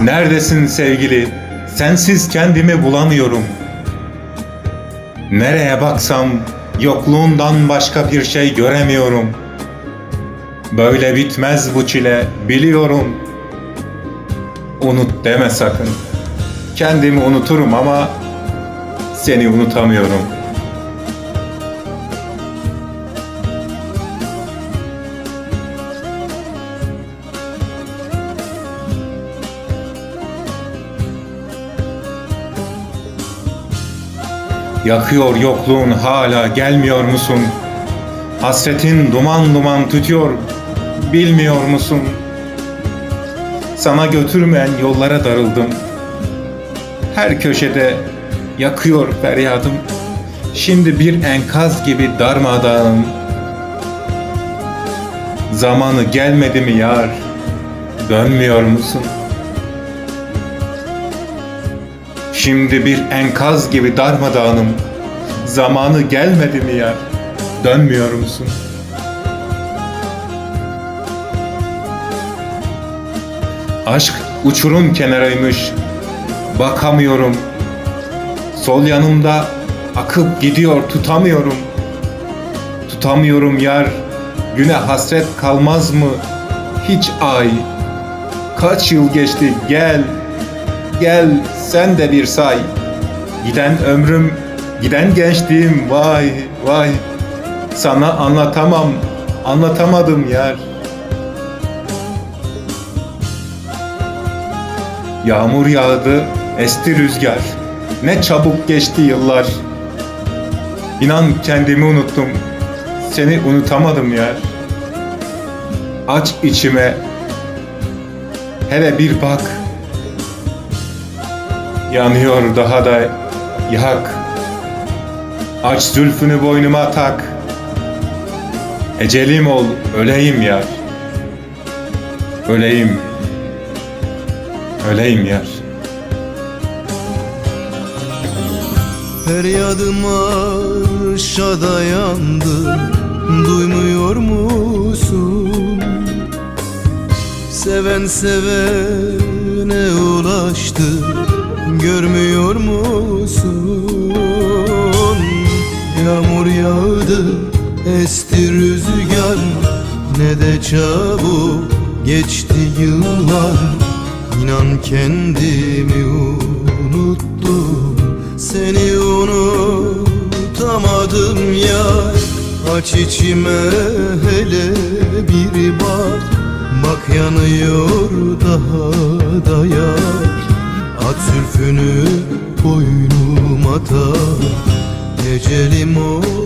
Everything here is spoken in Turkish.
Neredesin sevgili? Sensiz kendimi bulamıyorum. Nereye baksam yokluğundan başka bir şey göremiyorum. Böyle bitmez bu çile biliyorum. Unut deme sakın. Kendimi unuturum ama seni unutamıyorum. Yakıyor yokluğun hala gelmiyor musun? Hasretin duman duman tütüyor bilmiyor musun? Sana götürmeyen yollara darıldım. Her köşede yakıyor feryadım. Şimdi bir enkaz gibi darmadağınım. Zamanı gelmedi mi yar? Dönmüyor musun? Şimdi bir enkaz gibi darmadağınım. Zamanı gelmedi mi ya? Dönmüyor musun? Aşk uçurum kenarıymış. Bakamıyorum. Sol yanımda akıp gidiyor tutamıyorum. Tutamıyorum yar. Güne hasret kalmaz mı? Hiç ay. Kaç yıl geçti gel. Gel sen de bir say. Giden ömrüm, giden gençliğim vay vay. Sana anlatamam, anlatamadım yar. Yağmur yağdı, esti rüzgar. Ne çabuk geçti yıllar. İnan kendimi unuttum. Seni unutamadım yar. Aç içime. Hele bir bak. Yanıyor daha da yak. Aç zülfünü boynuma tak. Ecelim ol, öleyim yar. Öleyim. Öleyim yar. Feryadım arşa dayandı Duymuyor musun? Seven sevene ulaştı Görmüyor musun? Yağmur yağdı Esti rüzgar. Ne de çabuk geçti yıllar. İnan kendimi unuttum. Seni unutamadım ya. Aç içime hele bir bak. Bak yanıyor daha da yar At zülfünü boynuma tak. Ecelim ol